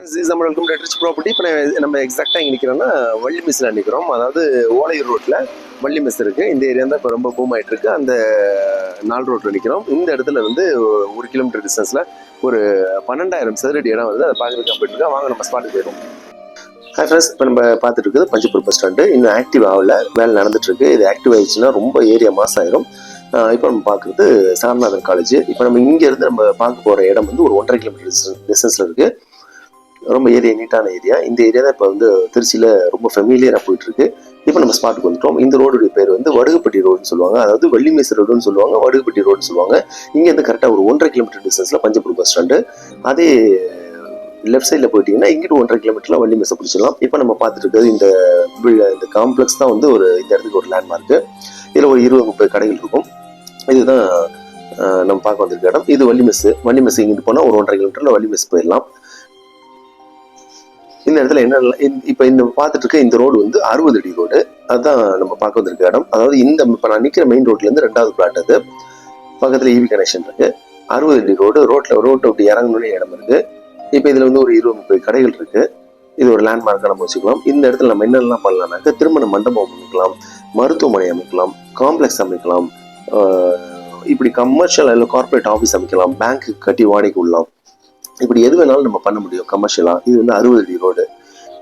நம்ம welcome to rich property இப்போ நம்ம எக்ஸாக்டாக இங்கே நிற்கிறோம்னா வள்ளி மிஸ்ஸில் நிற்கிறோம் அதாவது ஓலையூர் ரோட்டில் வள்ளி மிஸ் இருக்குது இந்த ஏரியா தான் இப்போ ரொம்ப பூம் ஆகிட்டு இருக்கு. அந்த நாலு ரோட்டில் நிற்கிறோம் இந்த இடத்துல வந்து ஒரு கிலோமீட்டர் டிஸ்டன்ஸில் ஒரு பன்னெண்டாயிரம் சதுரடி இடம் வந்து அதை பார்க்குறதுக்கு போயிட்டு வாங்க நம்ம ஸ்பாட்டுக்கு போயிடும் ஹாய் ஃப்ரெண்ட்ஸ் இப்போ நம்ம பார்த்துட்டு இருக்குது பஞ்சப்பூர் பஸ் ஸ்டாண்டு இன்னும் ஆக்டிவ் ஆகல. வேலை நடந்துட்டுருக்கு இது ஆக்டிவ் ஆயிடுச்சுன்னா ரொம்ப ஏரியா மாஸ் ஆயிரும். இப்போ நம்ம பார்க்குறது சாரநாதன் காலேஜ் இப்போ நம்ம இங்கேருந்து நம்ம பார்க்க போகிற இடம் வந்து ஒரு ஒன்றரை கிலோமீட்டர் டிஸ்டன்ஸில் இருக்குது ரொம்ப ஏரியா நீட்டான ஏரியா. இந்த ஏரியா தான் இப்போ வந்து திருச்சியில் ரொம்ப ஃபெமிலியராக போயிட்டுருக்கு. இப்போ நம்ம ஸ்பாட்டுக்கு வந்துட்டோம். இந்த ரோடுடைய பேர் வந்து வடுகப்பட்டி ரோடுன்னு சொல்லுவாங்க. அதாவது வள்ளிமேசு ரோடுன்னு சொல்லுவாங்க வடுகப்பட்டி ரோடுன்னு சொல்லுவாங்க. இங்கேருந்து கரெக்டாக ஒரு ஒன்றரை கிலோமீட்டர் டிஸ்டன்ஸில் பஞ்சப்பூர் பஸ் ஸ்டாண்டு அதே லெஃப்ட் சைடில் போயிட்டீங்கன்னா இங்கிட்டு ஒன்றரை கிலோமீட்டரில் வள்ளிமேசை பிடிச்சிடலாம். இப்போ நம்ம பார்த்துட்டு இருக்கிறது இந்த இந்த காம்ப்ளெக்ஸ் தான் வந்து ஒரு இந்த இடத்துக்கு ஒரு லேண்ட்மார்க்கு இதில் ஒரு இருபது முப்பது கடைகள் இருக்கும். இதுதான் நம்ம பார்க்க வந்திருக்க இடம். இது வள்ளிமெஸ் வள்ளிமெஸ் இங்கிட்டு போனால் ஒரு ஒன்றரை கிலோமீட்டரில் வள்ளிமெஸ் போயிடலாம். இந்த இடத்துல என்ன இப்போ இந்த பார்த்துட்டு இருக்க இந்த ரோடு வந்து அறுபது அடி ரோடு அதுதான் நம்ம பார்க்க வந்திருக்க இடம். அதாவது இந்த இப்போ நான் நிற்கிற மெயின் ரோட்ல இருந்து ரெண்டாவது பிளாட் அது. பக்கத்துல இவி கனெக்ஷன் இருக்கு. அறுபது அடி ரோடு ரோட்டில் ரோட்டை விட்டு இறங்கணும்னு இடம் இருக்கு. இப்போ இதுல வந்து ஒரு இருபது முப்பது கடைகள் இருக்கு. இது ஒரு லேண்ட்மார்க்காக நம்ம வச்சுக்கலாம். இந்த இடத்துல நம்ம என்னெல்லாம் பண்ணலாம்னாக்க திருமண மண்டபம் அமைக்கலாம் மருத்துவமனை அமைக்கலாம் காம்ப்ளெக்ஸ் அமைக்கலாம் இப்படி கமர்ஷியல் இல்லை கார்ப்பரேட் ஆஃபீஸ் அமைக்கலாம் பேங்க் கட்டி வாடகைக்கு உள்ளலாம் இப்படி எது வேணாலும் நம்ம பண்ண முடியும். கமர்ஷியலாக இது வந்து அறுபது அடி ரோடு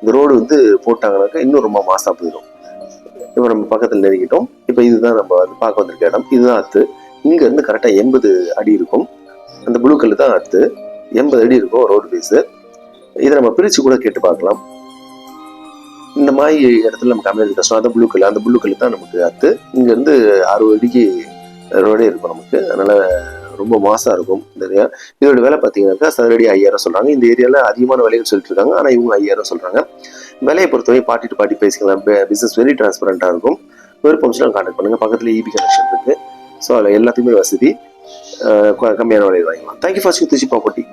இந்த ரோடு வந்து போட்டாங்கனாக்கா இன்னும் ரொம்ப மாசா போயிடும். இப்போ நம்ம பக்கத்தில் நெருங்கிட்டோம். இப்போ இதுதான் நம்ம வந்து பார்க்க வந்திருக்க இடம். இதுதான் அத்து. இங்க இருந்து கரெக்டாக எண்பது அடி இருக்கும். அந்த ப்ளூ கல் தான் அத்து. எண்பது அடி இருக்கும் ரோடு பேஸு இதை நம்ம பிரித்து கூட கேட்டு பார்க்கலாம். இந்த மாதிரி இடத்துல நமக்கு அமையாது கஷ்டம் அதான் ப்ளூ கல் அந்த ப்ளூ கல் தான் நமக்கு அத்து. இங்கேருந்து அறுபது அடிக்கு ரோடே இருக்கும் நமக்கு. அதனால ரொம்ப மாசா இருக்கும் இந்த ஏரியா இதோட விலை பார்த்தீங்கன்னாக்கா சதுரடி ஐயாயிரம் சொல்றாங்க. இந்த ஏரியாவில் அதிகமான விலைகள் சொல்லிட்டு இருக்காங்க. ஆனால் இவங்க ஐயாயிரம் சொல்றாங்க. விலையை பொறுத்தவரை பார்ட்டி டு பாட்டி பேசிக்கலாம். பிசினஸ் வெரி டிரான்ஸ்பரண்டாக இருக்கும். விருப்பம் கான்டாக்ட் பண்ணுங்க. பக்கத்துல இபி கனெக்ஷன் இருக்கு. ஸோ அதில் எல்லாத்துக்குமே வசதி. கம்மியான விலையில் வாங்கிக்கலாம். Thank you for Trichy property